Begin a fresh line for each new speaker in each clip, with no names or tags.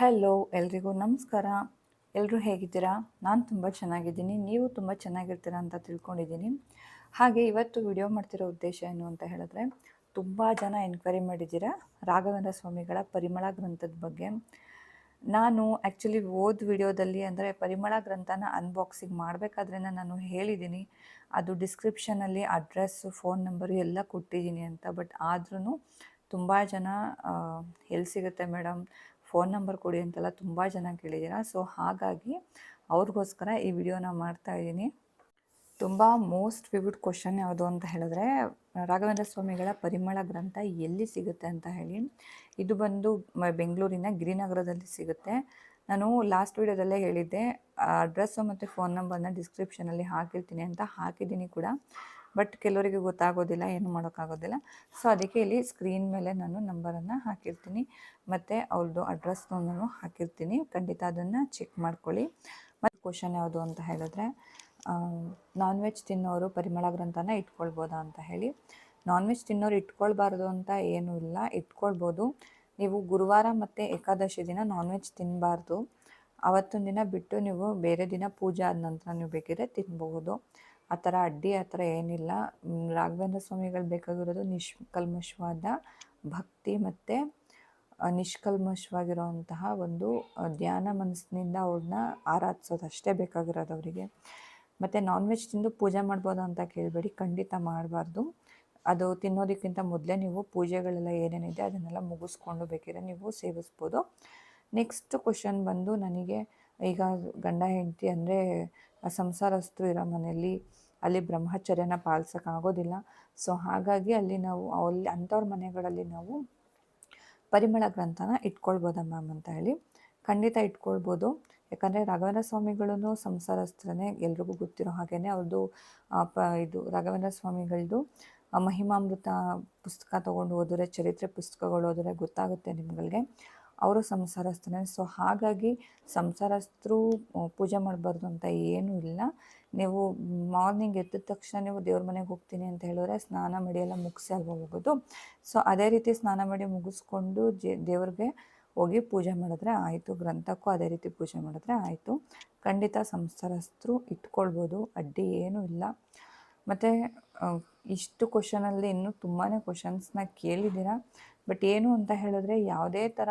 Hello, ಎಲ್ರಿಗೂ ನಮಸ್ಕಾರ. ಎಲ್ಲರೂ ಹೇಗಿದ್ದೀರಾ? ನಾನು ತುಂಬ ಚೆನ್ನಾಗಿದ್ದೀನಿ. ನೀವು ತುಂಬ ಚೆನ್ನಾಗಿರ್ತೀರ ಅಂತ ತಿಳ್ಕೊಂಡಿದ್ದೀನಿ. ಹಾಗೆ ಇವತ್ತು ವಿಡಿಯೋ ಮಾಡ್ತಿರೋ ಉದ್ದೇಶ ಏನು ಅಂತ ಹೇಳಿದ್ರೆ, ತುಂಬ ಜನ ಎನ್ಕ್ವೈರಿ ಮಾಡಿದ್ದೀರಾ ರಾಘವೇಂದ್ರ ಸ್ವಾಮಿಗಳ ಪರಿಮಳ ಗ್ರಂಥದ ಬಗ್ಗೆ. ನಾನು ಆ್ಯಕ್ಚುಲಿ ಓದ್ ವಿಡಿಯೋದಲ್ಲಿ ಅಂದರೆ ಪರಿಮಳ ಗ್ರಂಥನ ಅನ್ಬಾಕ್ಸಿಂಗ್ ಮಾಡಬೇಕಾದ್ರೆ ನಾನು ಹೇಳಿದ್ದೀನಿ. ಅದು ಡಿಸ್ಕ್ರಿಪ್ಷನಲ್ಲಿ ಅಡ್ರೆಸ್ಸು ಫೋನ್ ನಂಬರು ಎಲ್ಲ ಕೊಟ್ಟಿದ್ದೀನಿ ಅಂತ. ಬಟ್ ಆದ್ರೂ ತುಂಬ ಜನ ಎಲ್ಲಿ ಸಿಗುತ್ತೆ ಮೇಡಮ್ ಫೋನ್ ನಂಬರ್ ಕೊಡಿ ಅಂತೆಲ್ಲ ತುಂಬ ಜನ ಕೇಳಿದ್ದೀರಾ. ಸೊ ಹಾಗಾಗಿ ಅವ್ರಿಗೋಸ್ಕರ ಈ ವಿಡಿಯೋನ ಮಾಡ್ತಾ ಇದ್ದೀನಿ. ತುಂಬ ಮೋಸ್ಟ್ ವಿವಿಡ್ ಕ್ವಶನ್ ಯಾವುದು ಅಂತ ಹೇಳಿದ್ರೆ, ರಾಘವೇಂದ್ರ ಸ್ವಾಮಿಗಳ ಪರಿಮಳ ಗ್ರಂಥ ಎಲ್ಲಿ ಸಿಗುತ್ತೆ ಅಂತ ಹೇಳಿ. ಇದು ಬಂದು ಬೆಂಗಳೂರಿನ ಗಿರಿನಗರದಲ್ಲಿ ಸಿಗುತ್ತೆ. ನಾನು ಲಾಸ್ಟ್ ವಿಡಿಯೋದಲ್ಲೇ ಹೇಳಿದ್ದೆ, ಅಡ್ರೆಸ್ಸು ಮತ್ತು ಫೋನ್ ನಂಬರ್ನ ಡಿಸ್ಕ್ರಿಪ್ಷನಲ್ಲಿ ಹಾಕಿರ್ತೀನಿ ಅಂತ ಹಾಕಿದ್ದೀನಿ ಕೂಡ. ಬಟ್ ಕೆಲವರಿಗೆ ಗೊತ್ತಾಗೋದಿಲ್ಲ, ಏನು ಮಾಡೋಕ್ಕಾಗೋದಿಲ್ಲ. ಸೊ ಅದಕ್ಕೆ ಇಲ್ಲಿ ಸ್ಕ್ರೀನ್ ಮೇಲೆ ನಾನು ನಂಬರನ್ನು ಹಾಕಿರ್ತೀನಿ. ಮತ್ತು ಅವ್ರದ್ದು ಅಡ್ರೆಸ್ನು ನಾನು ಹಾಕಿರ್ತೀನಿ. ಖಂಡಿತ ಅದನ್ನು ಚೆಕ್ ಮಾಡ್ಕೊಳ್ಳಿ. ಮತ್ತು ಕ್ವಶನ್ ಯಾವುದು ಅಂತ ಹೇಳಿದ್ರೆ ನಾನ್ ವೆಜ್ ತಿನ್ನೋರು ಪರಿಮಳ ಗ್ರಂಥನ ಇಟ್ಕೊಳ್ಬೋದಾ ಅಂತ ಹೇಳಿ. ನಾನ್ ವೆಜ್ ತಿನ್ನೋರು ಇಟ್ಕೊಳ್ಬಾರ್ದು ಅಂತ ಏನೂ ಇಲ್ಲ. ಇಟ್ಕೊಳ್ಬೋದು. ನೀವು ಗುರುವಾರ ಮತ್ತು ಏಕಾದಶಿ ದಿನ ನಾನ್ ವೆಜ್ ತಿನ್ನಬಾರ್ದು ಅವತ್ತೊಂದು ದಿನ ಬಿಟ್ಟು ನೀವು ಬೇರೆ ದಿನ ಪೂಜೆ ಆದ ನಂತರ ನೀವು ಬೇಕಿದ್ರೆ ತಿನ್ಬಹುದು. ಆ ಥರ ಅಡ್ಡಿ ಆ ಥರ ಏನಿಲ್ಲ. ರಾಘವೇಂದ್ರ ಸ್ವಾಮಿಗಳು ಬೇಕಾಗಿರೋದು ನಿಷ್ಕಲ್ಮಶವಾದ ಭಕ್ತಿ ಮತ್ತು ನಿಷ್ಕಲ್ಮಶವಾಗಿರೋವಂತಹ ಒಂದು ಧ್ಯಾನ ಮನಸ್ಸಿನಿಂದ ಅವ್ರನ್ನ ಆರಾಧಿಸೋದು ಅಷ್ಟೇ ಬೇಕಾಗಿರೋದು ಅವರಿಗೆ. ಮತ್ತು ನಾನ್ ವೆಜ್ ತಿಂದು ಪೂಜೆ ಮಾಡ್ಬೋದು ಅಂತ ಕೇಳಬೇಡಿ, ಖಂಡಿತ ಮಾಡಬಾರ್ದು. ಅದು ತಿನ್ನೋದಕ್ಕಿಂತ ಮೊದಲೇ ನೀವು ಪೂಜೆಗಳೆಲ್ಲ ಏನೇನಿದೆ ಅದನ್ನೆಲ್ಲ ಮುಗಿಸ್ಕೊಂಡು ಬೇಕಿದ್ರೆ ನೀವು ಸೇವಿಸ್ಬೋದು. ನೆಕ್ಸ್ಟ್ ಕ್ವಶನ್ ಬಂದು ನನಗೆ, ಈಗ ಗಂಡ ಹೆಂಡತಿ ಅಂದರೆ ಸಂಸಾರಸ್ಥರು ಇರೋ ಮನೆಯಲ್ಲಿ ಅಲ್ಲಿ ಬ್ರಹ್ಮಚರ್ಯನ ಪಾಲಿಸೋಕ್ಕಾಗೋದಿಲ್ಲ. ಸೊ ಹಾಗಾಗಿ ಅಲ್ಲಿ ನಾವು ಅಲ್ಲಿ ಅಂಥವ್ರ ಮನೆಗಳಲ್ಲಿ ನಾವು ಪರಿಮಳ ಗ್ರಂಥನ ಇಟ್ಕೊಳ್ಬೋದಾ ಮ್ಯಾಮ್ ಅಂತ ಹೇಳಿ ಖಂಡಿತ ಇಟ್ಕೊಳ್ಬೋದು. ಯಾಕಂದರೆ ರಾಘವೇಂದ್ರ ಸ್ವಾಮಿಗಳೂ ಸಂಸಾರಸ್ತ್ರನೇ ಎಲ್ರಿಗೂ ಗೊತ್ತಿರೋ ಹಾಗೇ ಅವ್ರದ್ದು ಪ ಇದು ರಾಘವೇಂದ್ರ ಸ್ವಾಮಿಗಳದ್ದು ಆ, ಮಹಿಮಾಮೃತ ಪುಸ್ತಕ ತೊಗೊಂಡು ಓದಿದ್ರೆ ಚರಿತ್ರೆ ಪುಸ್ತಕಗಳು ಓದಿದ್ರೆ ಗೊತ್ತಾಗುತ್ತೆ ನಿಮ್ಗಳಿಗೆ. ಅವರು ಸಂಸಾರಸ್ಥನೇ ಸೊ ಹಾಗಾಗಿ ಸಂಸಾರಸ್ಥರು ಪೂಜೆ ಮಾಡಬಾರ್ದು ಅಂತ ಏನೂ ಇಲ್ಲ. ನೀವು ಮಾರ್ನಿಂಗ್ ಎದ್ದ ತಕ್ಷಣ ನೀವು ದೇವ್ರ ಮನೆಗೆ ಹೋಗ್ತೀನಿ ಅಂತ ಹೇಳಿದ್ರೆ ಸ್ನಾನ ಮಾಡಿ ಎಲ್ಲ ಮುಗಿಸಿ ಅಲ್ವಾ ಹೋಗೋದು? ಸೊ ಅದೇ ರೀತಿ ಸ್ನಾನ ಮಾಡಿ ಮುಗಿಸ್ಕೊಂಡು ಜೆ, ದೇವ್ರಿಗೆ ಹೋಗಿ ಪೂಜೆ ಮಾಡಿದ್ರೆ ಆಯಿತು. ಗ್ರಂಥಕ್ಕೂ ಅದೇ ರೀತಿ ಪೂಜೆ ಮಾಡಿದ್ರೆ ಆಯಿತು. ಖಂಡಿತ ಸಂಸಾರಸ್ಥರು ಇಟ್ಕೊಳ್ಬೋದು. ಅಡ್ಡಿ ಏನೂ ಇಲ್ಲ. ಮತ್ತು ಇಷ್ಟು ಕ್ವಶನಲ್ಲಿ ಇನ್ನೂ ತುಂಬಾ ಕ್ವಶನ್ಸ್ನ ಕೇಳಿದ್ದೀರಾ? ಬಟ್ ಏನು ಅಂತ ಹೇಳಿದ್ರೆ ಯಾವುದೇ ಥರ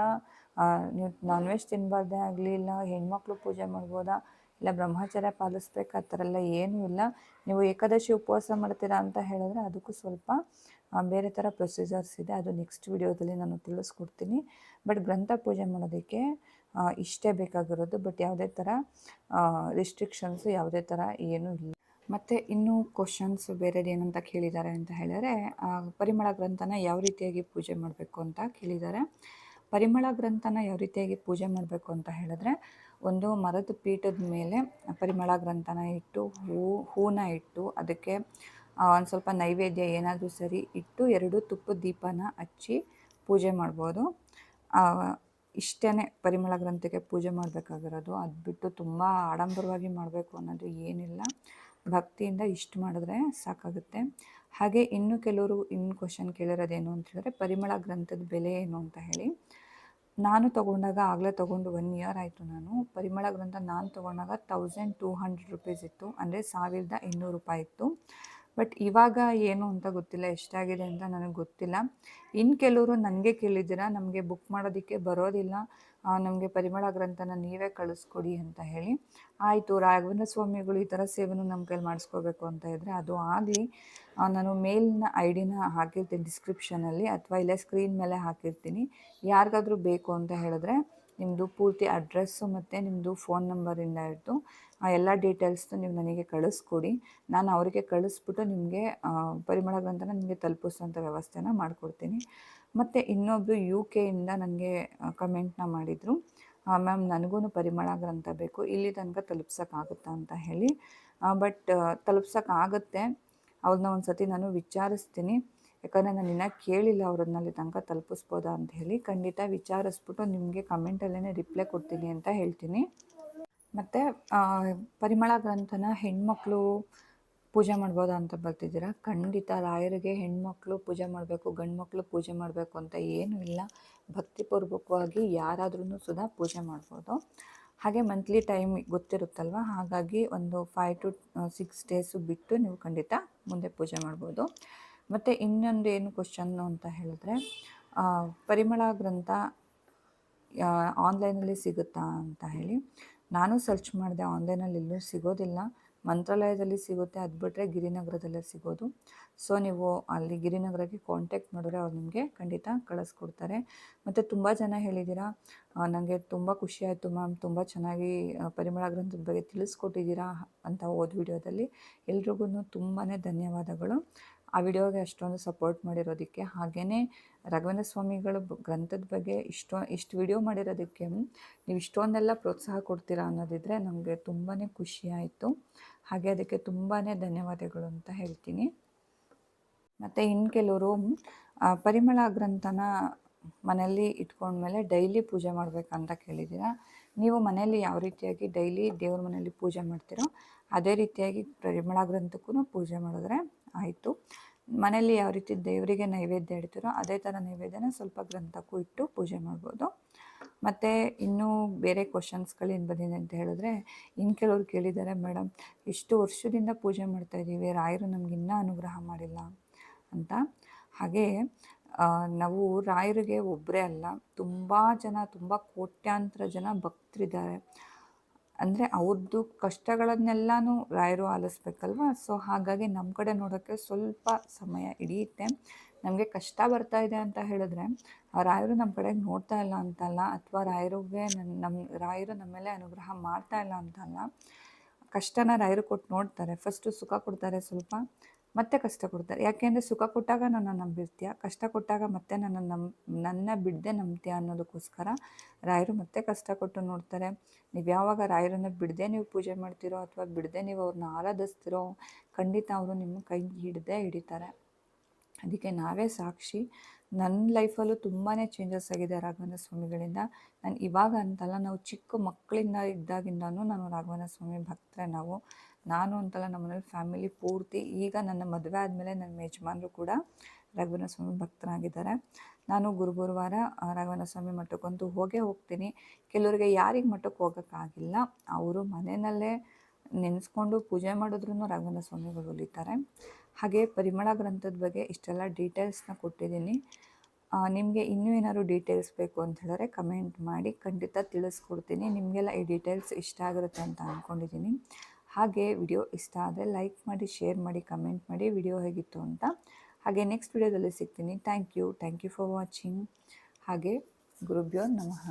ನೀವು ನಾನ್ ವೆಜ್ ತಿನ್ನಬಾರ್ದೇ ಆಗಲಿ, ಇಲ್ಲ ಹೆಣ್ಮಕ್ಳು ಪೂಜೆ ಮಾಡ್ಬೋದಾ, ಇಲ್ಲ ಬ್ರಹ್ಮಚರ್ಯ ಪಾಲಿಸ್ಬೇಕು ಆ ಥರ ಎಲ್ಲ ಏನೂ ಇಲ್ಲ. ನೀವು ಏಕಾದಶಿ ಉಪವಾಸ ಮಾಡ್ತೀರಾ ಅಂತ ಹೇಳಿದ್ರೆ ಅದಕ್ಕೂ ಸ್ವಲ್ಪ ಬೇರೆ ಥರ ಪ್ರೊಸೀಜರ್ಸ್ ಇದೆ. ಅದು ನೆಕ್ಸ್ಟ್ ವಿಡಿಯೋದಲ್ಲಿ ನಾನು ತಿಳಿಸ್ಕೊಡ್ತೀನಿ. ಬಟ್ ಗ್ರಂಥ ಪೂಜೆ ಮಾಡೋದಕ್ಕೆ ಇಷ್ಟೇ ಬೇಕಾಗಿರೋದು. ಬಟ್ ಯಾವುದೇ ಥರ ರಿಸ್ಟ್ರಿಕ್ಷನ್ಸು ಯಾವುದೇ ಥರ ಏನೂ ಇಲ್ಲ. ಮತ್ತು ಇನ್ನೂ ಕ್ವಶನ್ಸ್ ಬೇರೆದು ಏನಂತ ಕೇಳಿದ್ದಾರೆ ಅಂತ ಹೇಳಿದರೆ ಪರಿಮಳ ಗ್ರಂಥನ ಯಾವ ರೀತಿಯಾಗಿ ಪೂಜೆ ಮಾಡಬೇಕು ಅಂತ ಕೇಳಿದ್ದಾರೆ. ಪರಿಮಳ ಗ್ರಂಥನ ಯಾವ ರೀತಿಯಾಗಿ ಪೂಜೆ ಮಾಡಬೇಕು ಅಂತ ಹೇಳಿದ್ರೆ, ಒಂದು ಮರದ ಪೀಠದ ಮೇಲೆ ಪರಿಮಳ ಗ್ರಂಥನ ಇಟ್ಟು, ಹೂ, ಹೂನ ಇಟ್ಟು, ಅದಕ್ಕೆ ಒಂದು ಸ್ವಲ್ಪ ನೈವೇದ್ಯ ಏನಾದರೂ ಸರಿ ಇಟ್ಟು, ಎರಡು ತುಪ್ಪದ ದೀಪನ ಹಚ್ಚಿ ಪೂಜೆ ಮಾಡ್ಬೋದು. ಇಷ್ಟೇ ಪರಿಮಳ ಗ್ರಂಥಕ್ಕೆ ಪೂಜೆ ಮಾಡಬೇಕಾಗಿರೋದು. ಅದು ಬಿಟ್ಟು ತುಂಬ ಆಡಂಬರವಾಗಿ ಮಾಡಬೇಕು ಅನ್ನೋದು ಏನಿಲ್ಲ. ಭಕ್ತಿಯಿಂದ ಇಷ್ಟು ಮಾಡಿದ್ರೆ ಸಾಕಾಗುತ್ತೆ. ಹಾಗೆ ಇನ್ನು ಕೆಲವರು ಇನ್ನು ಕ್ವಶನ್ ಕೇಳಿರೋದೇನು ಅಂತ ಹೇಳಿದ್ರೆ, ಪರಿಮಳ ಗ್ರಂಥದ ಬೆಲೆ ಏನು ಅಂತ ಹೇಳಿ. ನಾನು ತೊಗೊಂಡಾಗ ಆಗಲೇ ತೊಗೊಂಡು ಒನ್ ಇಯರ್ ಆಯಿತು ನಾನು. ಪರಿಮಳ ಗ್ರಂಥ ನಾನು ತೊಗೊಂಡಾಗ ತೌಸಂಡ್ ಟೂ ಹಂಡ್ರೆಡ್ ರುಪೀಸ್ ಇತ್ತು. ಅಂದರೆ ಸಾವಿರದ ಇನ್ನೂರು ರೂಪಾಯಿ ಇತ್ತು. ಬಟ್ ಇವಾಗ ಏನು ಅಂತ ಗೊತ್ತಿಲ್ಲ, ಎಷ್ಟಾಗಿದೆ ಅಂತ ನನಗೆ ಗೊತ್ತಿಲ್ಲ. ಇನ್ನು ಕೆಲವರು ನನಗೆ ಕೇಳಿದ್ದೀರಾ, ನಮಗೆ ಬುಕ್ ಮಾಡೋದಕ್ಕೆ ಬರೋದಿಲ್ಲ. ನಮಗೆ ಪರಿಮಳ ಗ್ರಂಥನ ನೀವೇ ಕಳಿಸ್ಕೊಡಿ ಅಂತ ಹೇಳಿ. ಆಯಿತು, ರಾಘವೇಂದ್ರ ಸ್ವಾಮಿಗಳು ಈ ಥರ ಸೇವೆನೂ ನಮ್ಮ ಕೈಲಿ ಮಾಡಿಸ್ಕೋಬೇಕು ಅಂತ ಇದ್ದರೆ ಅದು ಆಗಲಿ ನಾನು ಮೇಲ್ನ ಐ ಡಿನ ಹಾಕಿರ್ತೀನಿ ಡಿಸ್ಕ್ರಿಪ್ಷನಲ್ಲಿ ಅಥವಾ ಇಲ್ಲೇ ಸ್ಕ್ರೀನ್ ಮೇಲೆ ಹಾಕಿರ್ತೀನಿ. ಯಾರಿಗಾದರೂ ಬೇಕು ಅಂತ ಹೇಳಿದ್ರೆ ನಿಮ್ಮದು ಪೂರ್ತಿ ಅಡ್ರೆಸ್ಸು ಮತ್ತು ನಿಮ್ಮದು ಫೋನ್ ನಂಬರಿಂದ ಹಿಡಿದು ಆ, ಎಲ್ಲ ಡೀಟೇಲ್ಸ್ನು ನೀವು ನನಗೆ ಕಳಿಸ್ಕೊಡಿ. ನಾನು ಅವರಿಗೆ ಕಳಿಸ್ಬಿಟ್ಟು ನಿಮಗೆ ಪರಿಮಳ ಗ್ರಂಥನ ನಿಮಗೆ ತಲುಪಿಸುವಂಥ ವ್ಯವಸ್ಥೆನ ಮಾಡಿಕೊಡ್ತೀನಿ. ಮತ್ತು ಇನ್ನೊಬ್ಬರು ಯು ಕೆಯಿಂದ ನನಗೆ ಕಮೆಂಟ್ನ ಮಾಡಿದರು. ಮ್ಯಾಮ್ ನನಗೂ ಪರಿಮಳ ಗ್ರಂಥ ಬೇಕು. ಇಲ್ಲಿ ತನಕ ತಲುಪ್ಸೋಕ್ಕಾಗುತ್ತಾ ಅಂತ ಹೇಳಿ. ಬಟ್ ತಲುಪ್ಸೋಕ್ಕಾಗುತ್ತೆ. ಅವ್ರನ್ನ ಒಂದು ಸತಿ ನಾನು ವಿಚಾರಿಸ್ತೀನಿ. ಯಾಕಂದರೆ ನಾನು ಇನ್ನೂ ಕೇಳಿಲ್ಲ ಅವ್ರನ್ನ ಅಲ್ಲಿ ತನಕ ತಲುಪಿಸ್ಬೋದಾ ಅಂತ ಹೇಳಿ. ಖಂಡಿತ ವಿಚಾರಿಸ್ಬಿಟ್ಟು ನಿಮಗೆ ಕಮೆಂಟಲ್ಲೇ ರಿಪ್ಲೈ ಕೊಡ್ತೀನಿ ಅಂತ ಹೇಳ್ತೀನಿ. ಮತ್ತು ಪರಿಮಳ ಗ್ರಂಥನ ಹೆಣ್ಮಕ್ಳು ಪೂಜೆ ಮಾಡ್ಬೋದಾ ಅಂತ ಬರ್ತಿದ್ದೀರಾ? ಖಂಡಿತ ರಾಯರಿಗೆ ಹೆಣ್ಮಕ್ಳು ಪೂಜೆ ಮಾಡಬೇಕು ಗಂಡು ಮಕ್ಕಳು ಪೂಜೆ ಮಾಡಬೇಕು ಅಂತ ಏನೂ ಇಲ್ಲ. ಭಕ್ತಿಪೂರ್ವಕವಾಗಿ ಯಾರಾದ್ರೂ ಸುಧಾ ಪೂಜೆ ಮಾಡ್ಬೋದು. ಹಾಗೆ ಮಂತ್ಲಿ ಟೈಮ್ ಗೊತ್ತಿರುತ್ತಲ್ವ? ಹಾಗಾಗಿ ಒಂದು ಫೈವ್ ಟು ಸಿಕ್ಸ್ ಡೇಸು ಬಿಟ್ಟು ನೀವು ಖಂಡಿತ ಮುಂದೆ ಪೂಜೆ ಮಾಡ್ಬೋದು. ಮತ್ತು ಇನ್ನೊಂದು ಏನು ಕ್ವಶನ್ನು ಅಂತ ಹೇಳಿದ್ರೆ ಪರಿಮಳ ಗ್ರಂಥ ಆನ್ಲೈನಲ್ಲಿ ಸಿಗುತ್ತಾ ಅಂತ ಹೇಳಿ. ನಾನು ಸರ್ಚ್ ಮಾಡಿದೆ ಆನ್ಲೈನಲ್ಲಿ ಎಲ್ಲೂ ಸಿಗೋದಿಲ್ಲ. ಮಂತ್ರಾಲಯದಲ್ಲಿ ಸಿಗುತ್ತೆ, ಅದು ಬಿಟ್ಟರೆ ಗಿರಿನಗರದಲ್ಲೇ ಸಿಗೋದು. ಸೊ ನೀವು ಅಲ್ಲಿ ಗಿರಿನಗರಕ್ಕೆ ಕಾಂಟ್ಯಾಕ್ಟ್ ಮಾಡಿದ್ರೆ ಅವ್ರು ನಿಮಗೆ ಖಂಡಿತ ಕಳಿಸ್ಕೊಡ್ತಾರೆ. ಮತ್ತು ತುಂಬ ಜನ ಹೇಳಿದ್ದೀರಾ ನನಗೆ ತುಂಬ ಖುಷಿ ಆಯಿತು ಮ್ಯಾಮ್, ತುಂಬ ಚೆನ್ನಾಗಿ ಪರಿಮಳ ಗ್ರಂಥದ ಬಗ್ಗೆ ತಿಳಿಸ್ಕೊಟ್ಟಿದ್ದೀರಾ ಅಂತ ಓದ್ ವಿಡಿಯೋದಲ್ಲಿ ಎಲ್ರಿಗೂ ತುಂಬಾ ಧನ್ಯವಾದಗಳು. ಆ ವಿಡಿಯೋಗೆ ಅಷ್ಟೊಂದು ಸಪೋರ್ಟ್ ಮಾಡಿರೋದಕ್ಕೆ ಹಾಗೆಯೇ ರಾಘವೇಂದ್ರ ಸ್ವಾಮಿಗಳ ಗ್ರಂಥದ ಬಗ್ಗೆ ಇಷ್ಟೊ, ಇಷ್ಟು ವಿಡಿಯೋ ಮಾಡಿರೋದಕ್ಕೆ ನೀವು ಇಷ್ಟೊಂದೆಲ್ಲ ಪ್ರೋತ್ಸಾಹ ಕೊಡ್ತೀರಾ ಅನ್ನೋದಿದ್ರೆ ನಮಗೆ ತುಂಬಾ ಖುಷಿ ಆಯಿತು. ಹಾಗೆ ಅದಕ್ಕೆ ತುಂಬಾ ಧನ್ಯವಾದಗಳು ಅಂತ ಹೇಳ್ತೀನಿ. ಮತ್ತು ಇನ್ನು ಕೆಲವರು ಪರಿಮಳ ಗ್ರಂಥನ ಮನೆಯಲ್ಲಿ ಇಟ್ಕೊಂಡ್ಮೇಲೆ ಡೈಲಿ ಪೂಜೆ ಮಾಡಬೇಕಂತ ಕೇಳಿದ್ದೀರಾ ನೀವು ಮನೆಯಲ್ಲಿ ಯಾವ ರೀತಿಯಾಗಿ ಡೈಲಿ ದೇವ್ರ ಮನೆಯಲ್ಲಿ ಪೂಜೆ ಮಾಡ್ತೀರೋ ಅದೇ ರೀತಿಯಾಗಿ ಪರಿಮಳ ಗ್ರಂಥಕ್ಕೂ ಪೂಜೆ ಮಾಡಿದ್ರೆ ಆಯಿತು. ಮನೆಯಲ್ಲಿ ಯಾವ ರೀತಿ ದೇವರಿಗೆ ನೈವೇದ್ಯ ಇಡ್ತೀರೋ ಅದೇ ಥರ ನೈವೇದ್ಯನ ಸ್ವಲ್ಪ ಗ್ರಂಥಕ್ಕೂ ಇಟ್ಟು ಪೂಜೆ ಮಾಡ್ಬೋದು. ಮತ್ತು ಇನ್ನೂ ಬೇರೆ ಕ್ವಶನ್ಸ್ಗಳೇನು ಬಂದಿದೆ ಅಂತ ಹೇಳಿದ್ರೆ ಇನ್ನು ಕೆಲವ್ರು ಕೇಳಿದ್ದಾರೆ ಮೇಡಮ್ ಇಷ್ಟು ವರ್ಷದಿಂದ ಪೂಜೆ ಮಾಡ್ತಾ ಇದ್ದೀವಿ, ರಾಯರು ನಮ್ಗೆ ಇನ್ನೂ ಅನುಗ್ರಹ ಮಾಡಿಲ್ಲ ಅಂತ. ಹಾಗೆ ನಾವು ರಾಯರಿಗೆ ಒಬ್ಬರೇ ಅಲ್ಲ, ತುಂಬ ಜನ, ತುಂಬ ಕೋಟ್ಯಾಂತರ ಜನ ಭಕ್ತರಿದ್ದಾರೆ. ಅಂದರೆ ಅವ್ರದ್ದು ಕಷ್ಟಗಳನ್ನೆಲ್ಲನೂ ರಾಯರು ಆಲಿಸ್ಬೇಕಲ್ವಾ? ಸೊ ಹಾಗಾಗಿ ನಮ್ಮ ಕಡೆ ನೋಡೋಕ್ಕೆ ಸ್ವಲ್ಪ ಸಮಯ ಹಿಡಿಯುತ್ತೆ. ನಮಗೆ ಕಷ್ಟ ಬರ್ತಾ ಇದೆ ಅಂತ ಹೇಳಿದ್ರೆ, ಆ ರಾಯರು ನಮ್ಮ ಕಡೆ ನೋಡ್ತಾ ಇಲ್ಲ ಅಂತಲ್ಲ, ಅಥವಾ ರಾಯರಿಗೆ ನನ್ನ ನಮ್ಮ ರಾಯರು ನಮ್ಮ ಮೇಲೆ ಅನುಗ್ರಹ ಮಾಡ್ತಾ ಇಲ್ಲ ಅಂತಲ್ಲ, ಕಷ್ಟನ ರಾಯರು ಕೊಟ್ಟು ನೋಡ್ತಾರೆ. ಫಸ್ಟು ಸುಖ ಕೊಡ್ತಾರೆ ಸ್ವಲ್ಪ. ಮತ್ತೆ ಕಷ್ಟ ಕೊಡ್ತಾರೆ. ಯಾಕೆಂದರೆ ಸುಖ ಕೊಟ್ಟಾಗ ನನ್ನ ನಂಬಿರ್ತೀಯ, ಕಷ್ಟ ಕೊಟ್ಟಾಗ ಮತ್ತೆ ನನ್ನ ನಮ್, ನನ್ನ ಬಿಡದೆ ನಂಬ್ತೀಯ ಅನ್ನೋದಕ್ಕೋಸ್ಕರ ರಾಯರು ಮತ್ತೆ ಕಷ್ಟ ಕೊಟ್ಟು ನೋಡ್ತಾರೆ. ನೀವು ಯಾವಾಗ ರಾಯರನ್ನ ಬಿಡದೆ ನೀವು ಪೂಜೆ ಮಾಡ್ತೀರೋ ಅಥವಾ ಬಿಡದೆ ನೀವು ಅವ್ರನ್ನ ಆರಾಧಿಸ್ತಿರೋ ಖಂಡಿತ ಅವರು ನಿಮ್ಮ ಕೈ ಹಿಡ್ದೇ ಹಿಡಿತಾರೆ. ಅದಕ್ಕೆ ನಾವೇ ಸಾಕ್ಷಿ. ನನ್ನ ಲೈಫಲ್ಲೂ ತುಂಬಾ ಚೇಂಜಸ್ ಆಗಿದೆ ರಾಘವೇಂದ್ರ ಸ್ವಾಮಿಗಳಿಂದ ನಾನು ಇವಾಗ ಅಂತಲ್ಲ ನಾವು ಚಿಕ್ಕ ಮಕ್ಕಳಿಂದ ಇದ್ದಾಗಿಂದನೂ ನಾನು ರಾಘವೇಂದ್ರ ಸ್ವಾಮಿ ಭಕ್ತರೆ ನಾವು. ನಾನು ಅಂತಲ್ಲ ನಮ್ಮನೇಲಿ ಫ್ಯಾಮಿಲಿ ಪೂರ್ತಿ. ಈಗ ನನ್ನ ಮದುವೆ ಆದಮೇಲೆ ನನ್ನ ಯಜಮಾನರು ಕೂಡ ರಾಘವೇಂದ್ರ ಸ್ವಾಮಿ ಭಕ್ತರಾಗಿದ್ದಾರೆ. ನಾನು ಗುರು ಗುರುವಾರ ರಾಘವೇಂದ್ರ ಸ್ವಾಮಿ ಮಠಕ್ಕಂತೂ ಹೋಗೇ ಹೋಗ್ತೀನಿ. ಕೆಲವರಿಗೆ ಯಾರಿಗೆ ಮಠಕ್ಕೆ ಹೋಗೋಕ್ಕಾಗಿಲ್ಲ ಅವರು ಮನೆಯಲ್ಲೇ ನೆನೆಸ್ಕೊಂಡು ಪೂಜೆ ಮಾಡಿದ್ರೂ ರಾಘವೇಂದ್ರ ಸ್ವಾಮಿಗಳು ಒಲಿತಾರೆ ಹಾಗೆ ಪರಿಮಳ ಗ್ರಂಥದ ಬಗ್ಗೆ ಇಷ್ಟೆಲ್ಲ ಡೀಟೇಲ್ಸ್ನ ಕೊಟ್ಟಿದ್ದೀನಿ. ನಿಮಗೆ ಇನ್ನೂ ಏನಾದ್ರು ಡೀಟೇಲ್ಸ್ ಬೇಕು ಅಂತ ಹೇಳಿದ್ರೆ ಕಮೆಂಟ್ ಮಾಡಿ, ಖಂಡಿತ ತಿಳಿಸ್ಕೊಡ್ತೀನಿ. ನಿಮಗೆಲ್ಲ ಈ ಡೀಟೇಲ್ಸ್ ಇಷ್ಟ ಆಗಿರುತ್ತೆ ಅಂತ ಅಂದ್ಕೊಂಡಿದ್ದೀನಿ ಹಾಗೆ ವಿಡಿಯೋ ಇಷ್ಟ ಆದರೆ ಲೈಕ್ ಮಾಡಿ ಶೇರ್ ಮಾಡಿ ಕಮೆಂಟ್ ಮಾಡಿ ವಿಡಿಯೋ ಹೇಗಿತ್ತು ಅಂತ. ಹಾಗೆ ನೆಕ್ಸ್ಟ್ ವಿಡಿಯೋದಲ್ಲಿ ಸಿಗ್ತೀನಿ. Thank you thank you for watching ಹಾಗೆ ಗುರುಭ್ಯೋ ನಮಃ.